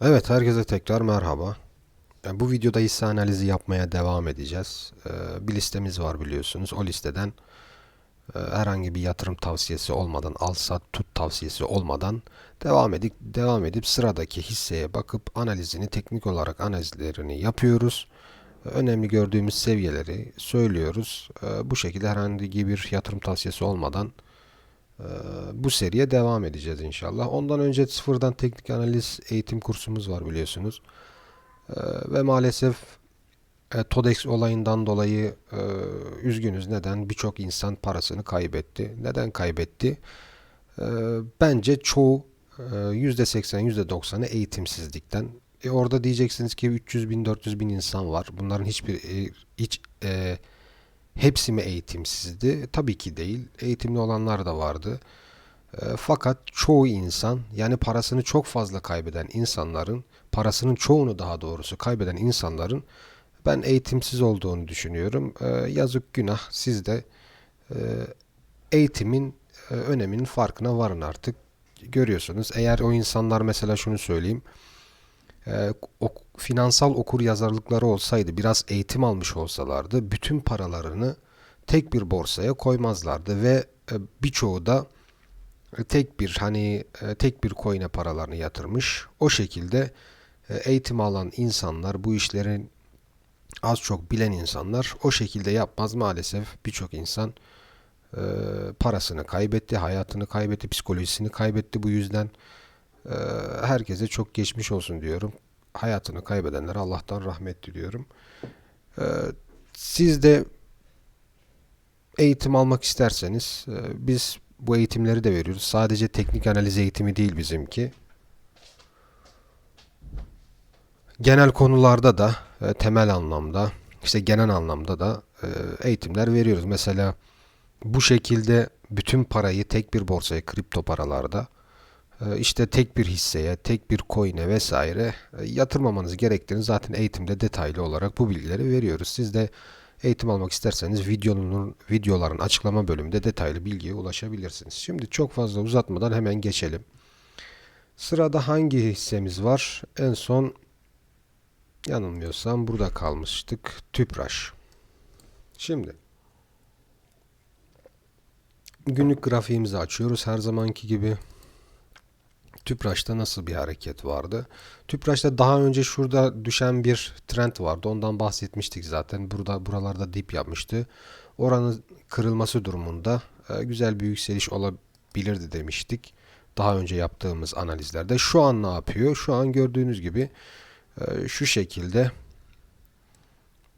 Evet, herkese tekrar merhaba. Bu videoda hisse analizi yapmaya devam edeceğiz. E, Bir listemiz var biliyorsunuz. O listeden e, herhangi bir yatırım tavsiyesi olmadan, al sat tut tavsiyesi olmadan devam edip devam edip sıradaki hisseye bakıp analizini, teknik olarak analizlerini yapıyoruz. Önemli gördüğümüz seviyeleri söylüyoruz. E, Bu şekilde herhangi bir yatırım tavsiyesi olmadan bu seriye devam edeceğiz inşallah. Ondan önce sıfırdan teknik analiz eğitim kursumuz var biliyorsunuz. Ee, ve maalesef e, Todex olayından dolayı e, üzgünüz. Neden? Birçok insan parasını kaybetti. Neden kaybetti? Ee, bence çoğu e, %80, %90'ı eğitimsizlikten. E, orada diyeceksiniz ki 300 bin, 400 bin insan var. Bunların hiçbir e, hiç e, hepsi mi eğitimsizdi? Tabii ki değil. Eğitimli olanlar da vardı. E, fakat çoğu insan yani parasını çok fazla kaybeden insanların parasının çoğunu daha doğrusu kaybeden insanların ben eğitimsiz olduğunu düşünüyorum. E, yazık günah siz de e, eğitimin e, öneminin farkına varın artık. Görüyorsunuz. Eğer o insanlar mesela şunu söyleyeyim. E, ok- finansal okur yazarlıkları olsaydı biraz eğitim almış olsalardı bütün paralarını tek bir borsaya koymazlardı ve e, birçoğu da tek bir hani e, tek bir coin'e paralarını yatırmış. O şekilde e, eğitim alan insanlar, bu işlerin az çok bilen insanlar o şekilde yapmaz maalesef. Birçok insan e, parasını kaybetti, hayatını kaybetti, psikolojisini kaybetti bu yüzden. E, herkese çok geçmiş olsun diyorum. Hayatını kaybedenlere Allah'tan rahmet diliyorum. E, siz de eğitim almak isterseniz e, biz bu eğitimleri de veriyoruz. Sadece teknik analiz eğitimi değil bizimki. Genel konularda da e, temel anlamda işte genel anlamda da e, eğitimler veriyoruz. Mesela bu şekilde bütün parayı tek bir borsaya kripto paralarda işte tek bir hisseye, tek bir coin'e vesaire e, yatırmamanız gerektiğini zaten eğitimde detaylı olarak bu bilgileri veriyoruz. Siz de eğitim almak isterseniz videonun videoların açıklama bölümünde detaylı bilgiye ulaşabilirsiniz. Şimdi çok fazla uzatmadan hemen geçelim. Sırada hangi hissemiz var? En son yanılmıyorsam burada kalmıştık. Tüpraş. Şimdi günlük grafiğimizi açıyoruz her zamanki gibi. Tüpraş'ta nasıl bir hareket vardı? Tüpraş'ta daha önce şurada düşen bir trend vardı. Ondan bahsetmiştik zaten. Burada buralarda dip yapmıştı. Oranın kırılması durumunda e, güzel bir yükseliş olabilirdi demiştik. Daha önce yaptığımız analizlerde. Şu an ne yapıyor? Şu an gördüğünüz gibi e, şu şekilde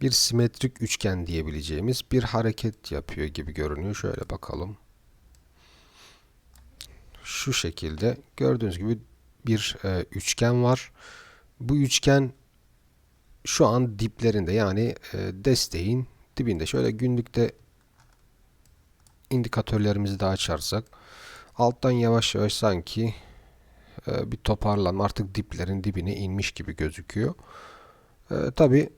bir simetrik üçgen diyebileceğimiz bir hareket yapıyor gibi görünüyor. Şöyle bakalım şu şekilde gördüğünüz gibi bir e, üçgen var. Bu üçgen şu an diplerinde yani e, desteğin dibinde. Şöyle günlükte indikatörlerimizi de açarsak alttan yavaş yavaş sanki e, bir toparlanma artık diplerin dibine inmiş gibi gözüküyor. E, Tabi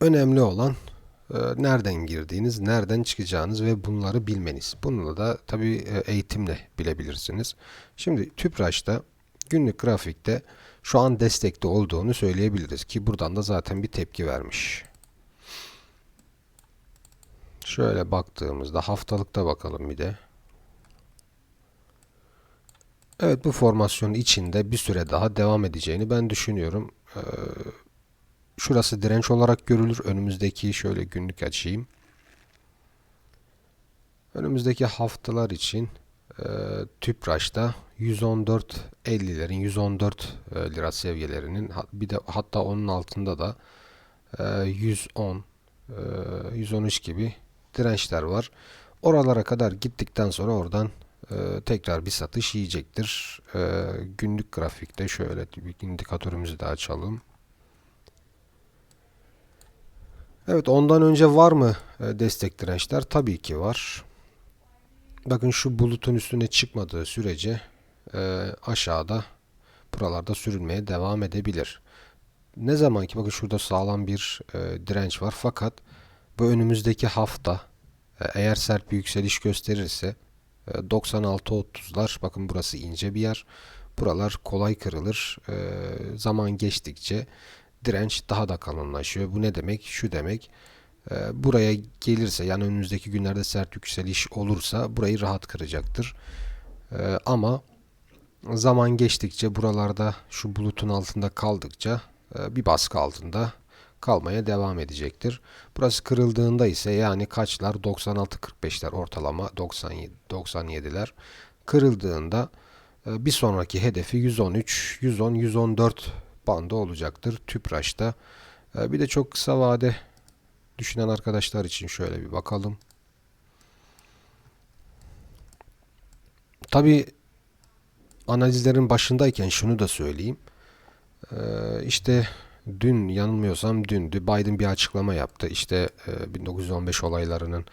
önemli olan nereden girdiğiniz, nereden çıkacağınız ve bunları bilmeniz. Bununla da tabii e, eğitimle bilebilirsiniz. Şimdi Tüpraş'ta günlük grafikte şu an destekte olduğunu söyleyebiliriz ki buradan da zaten bir tepki vermiş. Şöyle baktığımızda haftalıkta bakalım bir de. Evet bu formasyonun içinde bir süre daha devam edeceğini ben düşünüyorum. Ee, Şurası direnç olarak görülür. Önümüzdeki şöyle günlük açayım. Önümüzdeki haftalar için e, Tüpraş'ta 114.50'lerin 114 e, lira seviyelerinin bir de hatta onun altında da e, 110 e, 113 gibi dirençler var. Oralara kadar gittikten sonra oradan e, tekrar bir satış yiyecektir. E, günlük grafikte şöyle bir indikatörümüzü de açalım. Evet ondan önce var mı e, destek dirençler? Tabii ki var. Bakın şu bulutun üstüne çıkmadığı sürece e, aşağıda buralarda sürünmeye devam edebilir. Ne zaman ki bakın şurada sağlam bir e, direnç var fakat bu önümüzdeki hafta eğer sert bir yükseliş gösterirse e, 96.30'lar bakın burası ince bir yer. Buralar kolay kırılır. Zaman geçtikçe direnç daha da kalınlaşıyor. Bu ne demek? Şu demek. Ee, buraya gelirse yani önümüzdeki günlerde sert yükseliş olursa burayı rahat kıracaktır. Ee, ama zaman geçtikçe buralarda şu bulutun altında kaldıkça e, bir baskı altında kalmaya devam edecektir. Burası kırıldığında ise yani kaçlar 96-45'ler ortalama 97 97'ler kırıldığında e, bir sonraki hedefi 113, 110, 114 bandı olacaktır Tüpraş'ta. E, Bir de çok kısa vade düşünen arkadaşlar için şöyle bir bakalım. Tabi analizlerin başındayken şunu da söyleyeyim. Ee, işte dün yanılmıyorsam dündü Biden bir açıklama yaptı. İşte e, 1915 olaylarının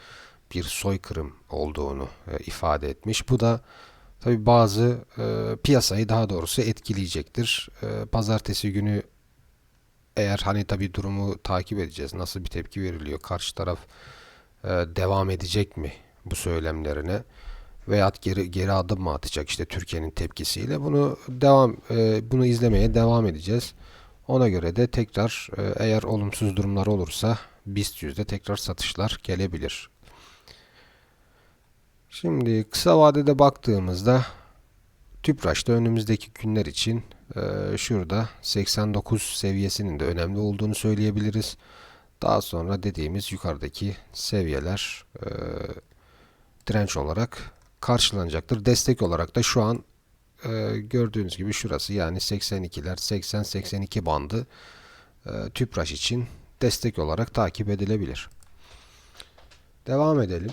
bir soykırım olduğunu e, ifade etmiş. Bu da tabi bazı e, piyasayı daha doğrusu etkileyecektir. E, pazartesi günü eğer hani tabi durumu takip edeceğiz. Nasıl bir tepki veriliyor? Karşı taraf e, devam edecek mi bu söylemlerine? Veyahut geri geri adım mı atacak işte Türkiye'nin tepkisiyle? Bunu devam e, bunu izlemeye devam edeceğiz. Ona göre de tekrar e, eğer olumsuz durumlar olursa BIST yüzde tekrar satışlar gelebilir. Şimdi kısa vadede baktığımızda Tüpraş'ta önümüzdeki günler için e, şurada 89 seviyesinin de önemli olduğunu söyleyebiliriz. Daha sonra dediğimiz yukarıdaki seviyeler e, direnç olarak karşılanacaktır. Destek olarak da şu an e, gördüğünüz gibi şurası yani 82'ler 80-82 bandı e, Tüpraş için destek olarak takip edilebilir. Devam edelim.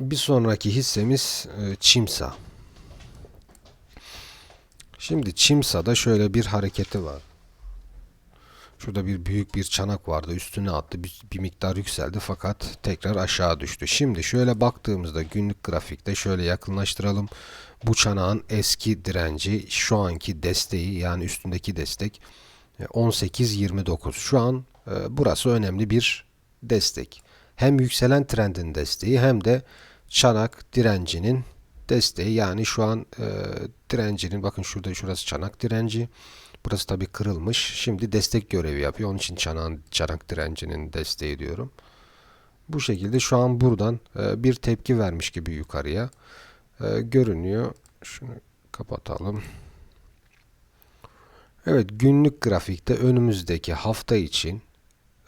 Bir sonraki hissemiz e, Çimsa. Şimdi Çimsa'da şöyle bir hareketi var. Şurada bir büyük bir çanak vardı. Üstüne attı. Bir, bir miktar yükseldi fakat tekrar aşağı düştü. Şimdi şöyle baktığımızda günlük grafikte şöyle yakınlaştıralım. Bu çanağın eski direnci şu anki desteği yani üstündeki destek 18.29. Şu an e, burası önemli bir destek. Hem yükselen trendin desteği hem de çanak direncinin desteği yani şu an e, direncinin bakın şurada şurası çanak direnci. Burası tabi kırılmış. Şimdi destek görevi yapıyor. Onun için çanağın, çanak direncinin desteği diyorum. Bu şekilde şu an buradan e, bir tepki vermiş gibi yukarıya e, görünüyor. Şunu kapatalım. Evet günlük grafikte önümüzdeki hafta için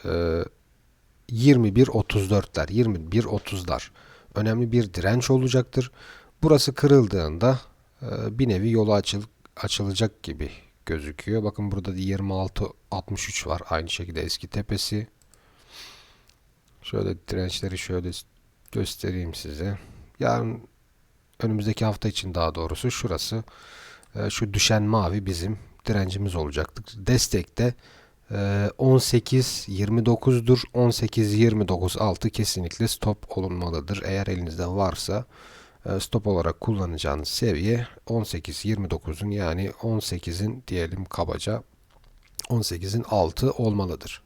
e, 21.34'ler 21.30'lar önemli bir direnç olacaktır. Burası kırıldığında e, bir nevi yolu açıl, açılacak gibi gözüküyor. Bakın burada da 26.63 var. Aynı şekilde eski tepesi. Şöyle dirençleri şöyle göstereyim size. Yarın önümüzdeki hafta için daha doğrusu şurası e, şu düşen mavi bizim direncimiz olacaktır. Destekte e, 18.29'dur. 18.29 altı kesinlikle stop olunmalıdır. Eğer elinizde varsa e, stop olarak kullanacağınız seviye 18-29'un yani 18'in diyelim kabaca 18'in altı olmalıdır.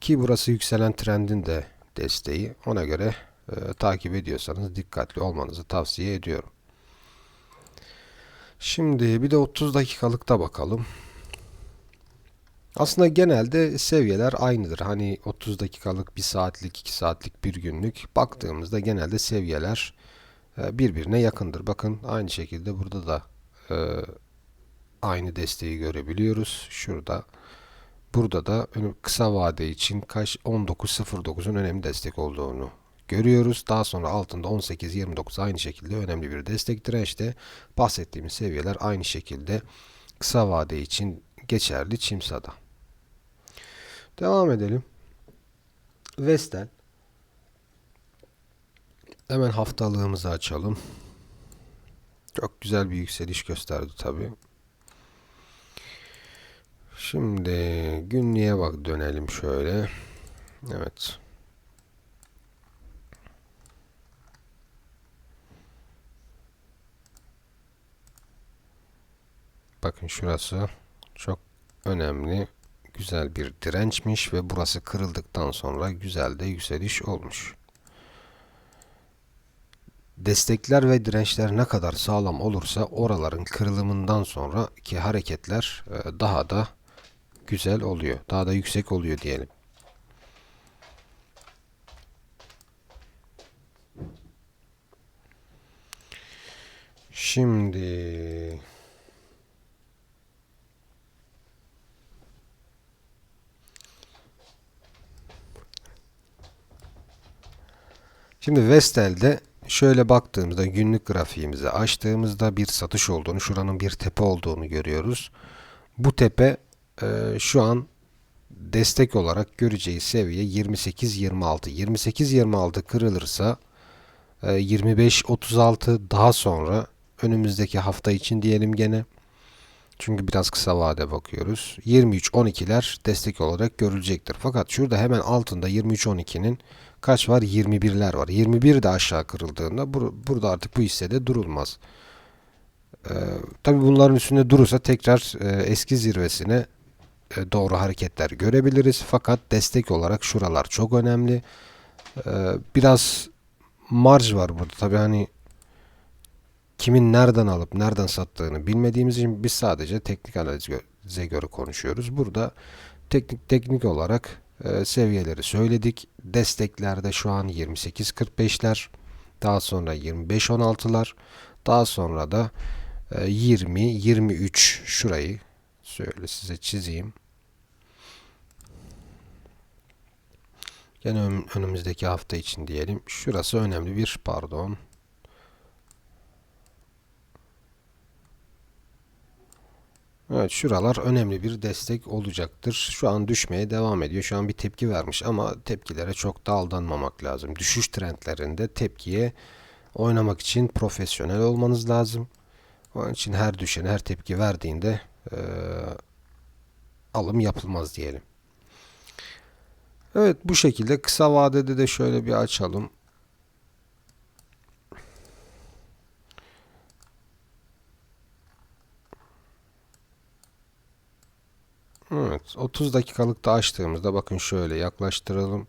Ki burası yükselen trendin de desteği. Ona göre e, takip ediyorsanız dikkatli olmanızı tavsiye ediyorum. Şimdi bir de 30 dakikalıkta bakalım. Aslında genelde seviyeler aynıdır. Hani 30 dakikalık, 1 saatlik, 2 saatlik, 1 günlük baktığımızda genelde seviyeler e, birbirine yakındır. Bakın aynı şekilde burada da e, aynı desteği görebiliyoruz. Şurada. Burada da kısa vade için kaç 19.09'un önemli destek olduğunu görüyoruz. Daha sonra altında 18.29 aynı şekilde önemli bir destek dirençte. Bahsettiğimiz seviyeler aynı şekilde kısa vade için geçerli Çimsa'da. Devam edelim. Vestel Hemen haftalığımızı açalım. Çok güzel bir yükseliş gösterdi tabi. Şimdi günlüğe bak dönelim şöyle. Evet. Bakın şurası çok önemli, güzel bir dirençmiş ve burası kırıldıktan sonra güzel de yükseliş olmuş. destekler ve dirençler ne kadar sağlam olursa oraların kırılımından sonraki hareketler e, daha da güzel oluyor. Daha da yüksek oluyor diyelim. Şimdi Şimdi Vestel'de şöyle baktığımızda günlük grafiğimizi açtığımızda bir satış olduğunu, şuranın bir tepe olduğunu görüyoruz. Bu tepe e, şu an destek olarak göreceği seviye 28-26. 28-26 kırılırsa e, 25-36 daha sonra önümüzdeki hafta için diyelim gene. Çünkü biraz kısa vade bakıyoruz. 23-12'ler destek olarak görülecektir. Fakat şurada hemen altında 23-12'nin kaç var? 21'ler var. 21 de aşağı kırıldığında bur burada artık bu hissede durulmaz. Ee, Tabi bunların üstünde durursa tekrar e, eski zirvesine e, doğru hareketler görebiliriz. Fakat destek olarak şuralar çok önemli. Ee, biraz marj var burada. Tabi hani kimin nereden alıp nereden sattığını bilmediğimiz için biz sadece teknik analize göre konuşuyoruz. Burada teknik teknik olarak e, seviyeleri söyledik. Desteklerde şu an 28.45'ler, daha sonra 25.16'lar, daha sonra da e, 20 23 şurayı şöyle size çizeyim. Gene önümüzdeki hafta için diyelim. Şurası önemli bir pardon. Evet şuralar önemli bir destek olacaktır. Şu an düşmeye devam ediyor. Şu an bir tepki vermiş ama tepkilere çok da aldanmamak lazım. Düşüş trendlerinde tepkiye oynamak için profesyonel olmanız lazım. Onun için her düşen, her tepki verdiğinde e, alım yapılmaz diyelim. Evet bu şekilde kısa vadede de şöyle bir açalım. Evet 30 dakikalık da açtığımızda bakın şöyle yaklaştıralım.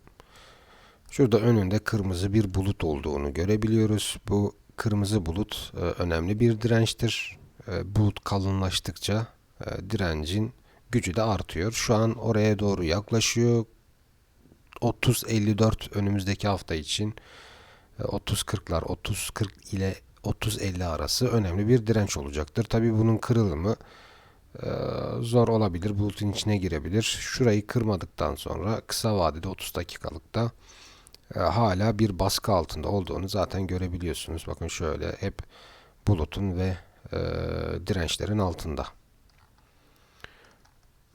Şurada önünde kırmızı bir bulut olduğunu görebiliyoruz. Bu kırmızı bulut e, önemli bir dirençtir. E, bulut kalınlaştıkça e, direncin gücü de artıyor. Şu an oraya doğru yaklaşıyor. 30-54 önümüzdeki hafta için 30-40'lar 30-40 ile 30-50 arası önemli bir direnç olacaktır. Tabi bunun kırılımı zor olabilir. Bulutun içine girebilir. Şurayı kırmadıktan sonra kısa vadede 30 dakikalıkta e, hala bir baskı altında olduğunu zaten görebiliyorsunuz. Bakın şöyle hep bulutun ve e, dirençlerin altında.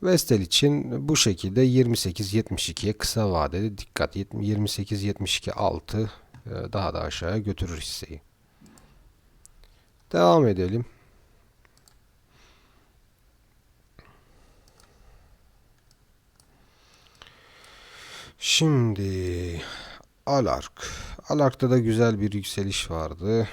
Vestel için bu şekilde 28-72'ye kısa vadede dikkat 28-72 altı e, daha da aşağıya götürür hisseyi. Devam edelim. Şimdi Alark. Alark'ta da güzel bir yükseliş vardı.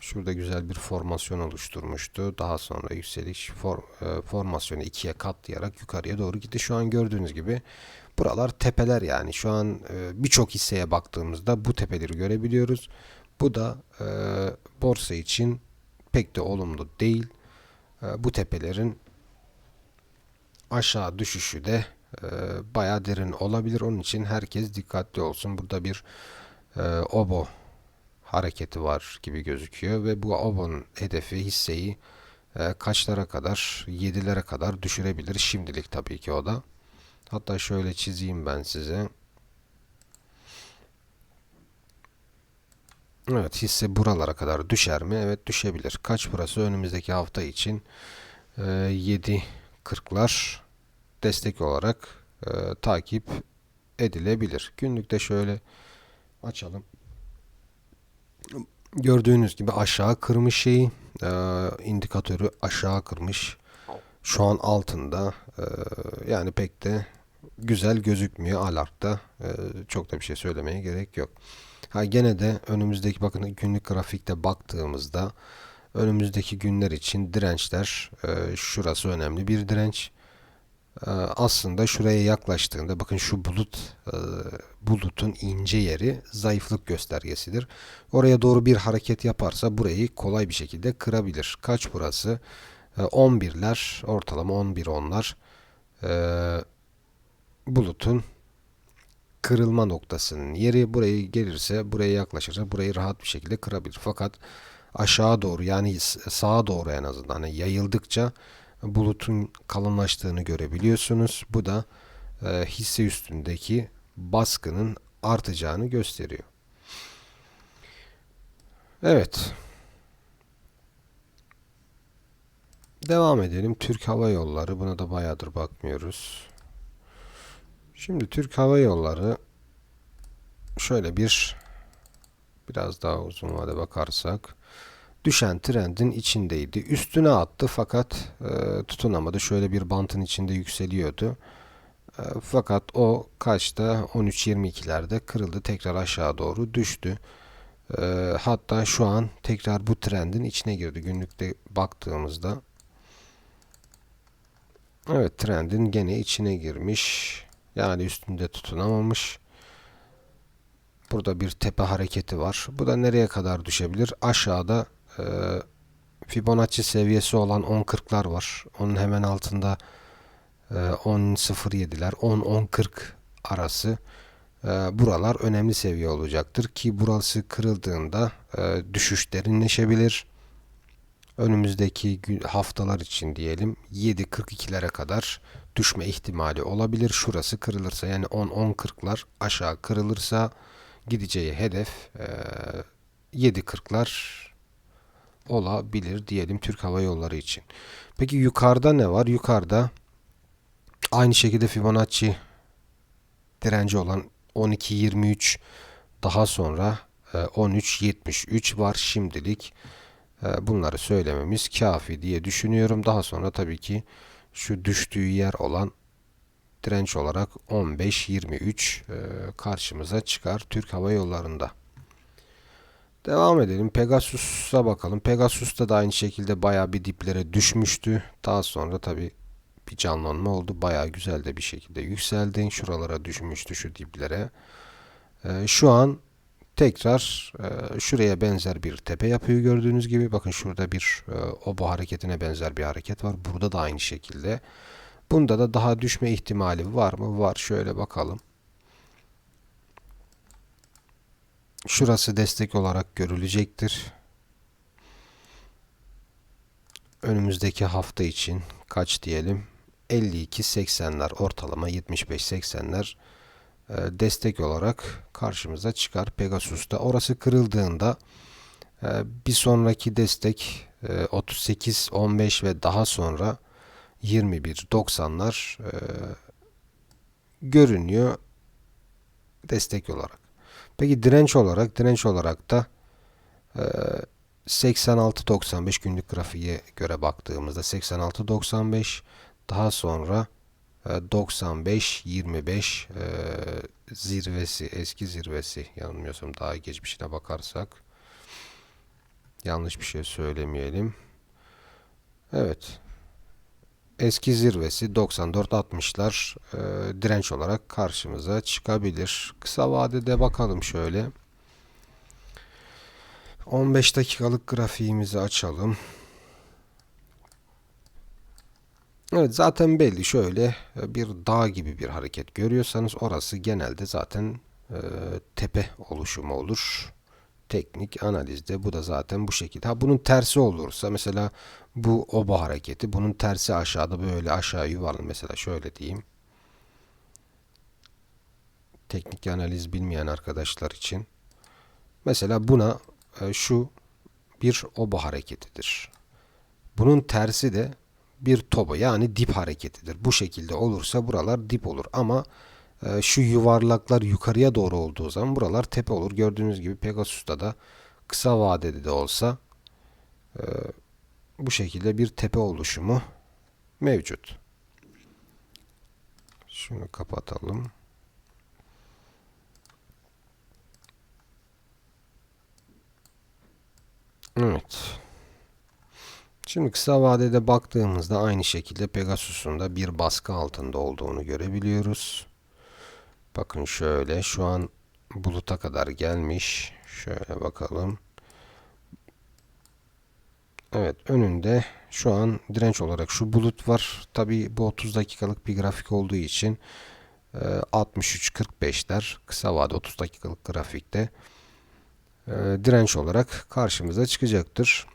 Şurada güzel bir formasyon oluşturmuştu. Daha sonra yükseliş for, e, formasyonu ikiye katlayarak yukarıya doğru gitti. Şu an gördüğünüz gibi buralar tepeler yani. Şu an e, birçok hisseye baktığımızda bu tepeleri görebiliyoruz. Bu da e, borsa için pek de olumlu değil. E, bu tepelerin aşağı düşüşü de e, bayağı derin olabilir. Onun için herkes dikkatli olsun. Burada bir e, obo hareketi var gibi gözüküyor ve bu obonun hedefi hisseyi e, kaçlara kadar 7'lere kadar düşürebilir. Şimdilik tabii ki o da. Hatta şöyle çizeyim ben size. Evet hisse buralara kadar düşer mi? Evet düşebilir. Kaç burası önümüzdeki hafta için? E, 7.40'lar destek olarak e, takip edilebilir. Günlükte şöyle açalım. Gördüğünüz gibi aşağı kırmış şeyi, e, indikatörü aşağı kırmış. Şu an altında. E, yani pek de güzel gözükmüyor alarkta. E, çok da bir şey söylemeye gerek yok. Ha gene de önümüzdeki bakın günlük grafikte baktığımızda önümüzdeki günler için dirençler e, şurası önemli bir direnç. Ee, aslında şuraya yaklaştığında bakın şu bulut e, bulutun ince yeri zayıflık göstergesidir. Oraya doğru bir hareket yaparsa burayı kolay bir şekilde kırabilir. Kaç burası? Ee, 11'ler ortalama 11 onlar Ee, bulutun kırılma noktasının yeri burayı gelirse buraya yaklaşırsa burayı rahat bir şekilde kırabilir. Fakat aşağı doğru yani sağa doğru en azından hani yayıldıkça bulutun kalınlaştığını görebiliyorsunuz. Bu da e, hisse üstündeki baskının artacağını gösteriyor. Evet. Devam edelim. Türk Hava Yolları. Buna da bayağıdır bakmıyoruz. Şimdi Türk Hava Yolları şöyle bir biraz daha uzun vade bakarsak düşen trendin içindeydi. Üstüne attı fakat e, tutunamadı. Şöyle bir bantın içinde yükseliyordu. E, fakat o kaçta 13.22'lerde kırıldı. Tekrar aşağı doğru düştü. E, hatta şu an tekrar bu trendin içine girdi. Günlükte baktığımızda evet trendin gene içine girmiş. Yani üstünde tutunamamış. Burada bir tepe hareketi var. Bu da nereye kadar düşebilir? Aşağıda e, Fibonacci seviyesi olan 10.40'lar var. Onun hemen altında e, 10.07'ler, 10-10.40 arası. E, buralar önemli seviye olacaktır ki burası kırıldığında e, düşüş derinleşebilir. Önümüzdeki haftalar için diyelim 7.42'lere kadar düşme ihtimali olabilir. Şurası kırılırsa yani 10-10.40'lar aşağı kırılırsa gideceği hedef e, 7.40'lar olabilir diyelim Türk Hava Yolları için. Peki yukarıda ne var? Yukarıda aynı şekilde Fibonacci direnci olan 12.23 daha sonra e, 13.73 var şimdilik. E, bunları söylememiz kafi diye düşünüyorum. Daha sonra tabii ki şu düştüğü yer olan direnç olarak 15-23 e, karşımıza çıkar Türk Hava Yolları'nda. Devam edelim. Pegasus'a bakalım. Pegasus'ta da aynı şekilde baya bir diplere düşmüştü. Daha sonra tabi bir canlanma oldu. Baya güzel de bir şekilde yükseldi. Şuralara düşmüştü şu diplere. E, şu an tekrar e, şuraya benzer bir tepe yapıyor gördüğünüz gibi. Bakın şurada bir e, obo hareketine benzer bir hareket var. Burada da aynı şekilde. Bunda da daha düşme ihtimali var mı? Var. Şöyle bakalım. Şurası destek olarak görülecektir. Önümüzdeki hafta için kaç diyelim? 52-80'ler ortalama 75-80'ler e, destek olarak karşımıza çıkar Pegasus'ta. Orası kırıldığında e, bir sonraki destek 38-15 ve daha sonra 21-90'lar e, görünüyor destek olarak. Peki direnç olarak direnç olarak da e, 86-95 günlük grafiğe göre baktığımızda 86-95 daha sonra 95-25 e, zirvesi eski zirvesi yanılmıyorsam daha geçmişine bakarsak yanlış bir şey söylemeyelim. Evet eski zirvesi 94-60'lar e, direnç olarak karşımıza çıkabilir. Kısa vadede bakalım şöyle. 15 dakikalık grafiğimizi açalım. Evet zaten belli şöyle e, bir dağ gibi bir hareket görüyorsanız orası genelde zaten e, tepe oluşumu olur. Teknik analizde bu da zaten bu şekilde. Ha bunun tersi olursa mesela bu oba hareketi bunun tersi aşağıda böyle aşağı yuvarlan mesela şöyle diyeyim. Teknik analiz bilmeyen arkadaşlar için. Mesela buna e, şu bir oba hareketidir. Bunun tersi de bir toba yani dip hareketidir. Bu şekilde olursa buralar dip olur ama e, şu yuvarlaklar yukarıya doğru olduğu zaman buralar tepe olur. Gördüğünüz gibi Pegasus'ta da kısa vadede de olsa e, bu şekilde bir tepe oluşumu mevcut. Şunu kapatalım. Evet. Şimdi kısa vadede baktığımızda aynı şekilde Pegasus'un da bir baskı altında olduğunu görebiliyoruz. Bakın şöyle şu an buluta kadar gelmiş. Şöyle bakalım. Evet önünde şu an direnç olarak şu bulut var. Tabi bu 30 dakikalık bir grafik olduğu için e, 63-45'ler kısa vade 30 dakikalık grafikte direnç olarak karşımıza çıkacaktır.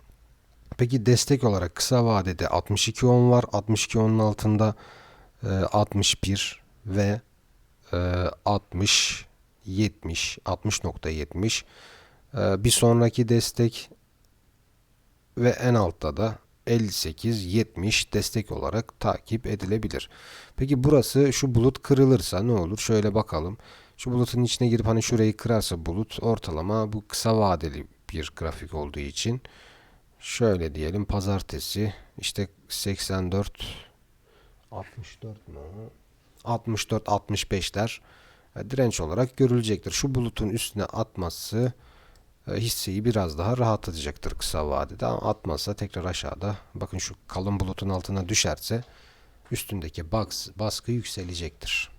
Peki destek olarak kısa vadede 62.10 var. 62.10'un altında e, 61 ve e, 60 70 60.70 e, bir sonraki destek ve en altta da 58-70 destek olarak takip edilebilir. Peki burası şu bulut kırılırsa ne olur? Şöyle bakalım. Şu bulutun içine girip hani şurayı kırarsa bulut ortalama bu kısa vadeli bir grafik olduğu için şöyle diyelim pazartesi işte 84 64 mu? 64 65'ler e, direnç olarak görülecektir. Şu bulutun üstüne atması hisseyi biraz daha rahatlatacaktır kısa vadede. Ama atmazsa tekrar aşağıda bakın şu kalın bulutun altına düşerse üstündeki bas, baskı yükselecektir.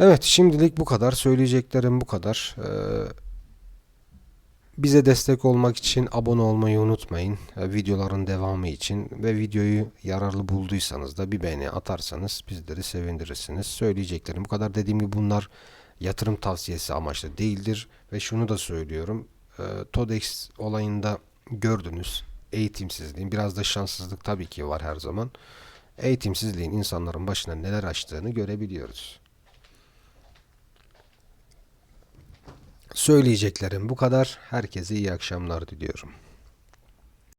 Evet şimdilik bu kadar. Söyleyeceklerim bu kadar. Ee, bize destek olmak için abone olmayı unutmayın. Ee, videoların devamı için ve videoyu yararlı bulduysanız da bir beğeni atarsanız bizleri sevindirirsiniz. Söyleyeceklerim bu kadar. Dediğim gibi bunlar yatırım tavsiyesi amaçlı değildir. Ve şunu da söylüyorum. E, TODEX olayında gördünüz. Eğitimsizliğin biraz da şanssızlık tabii ki var her zaman. Eğitimsizliğin insanların başına neler açtığını görebiliyoruz. Söyleyeceklerim bu kadar. Herkese iyi akşamlar diliyorum.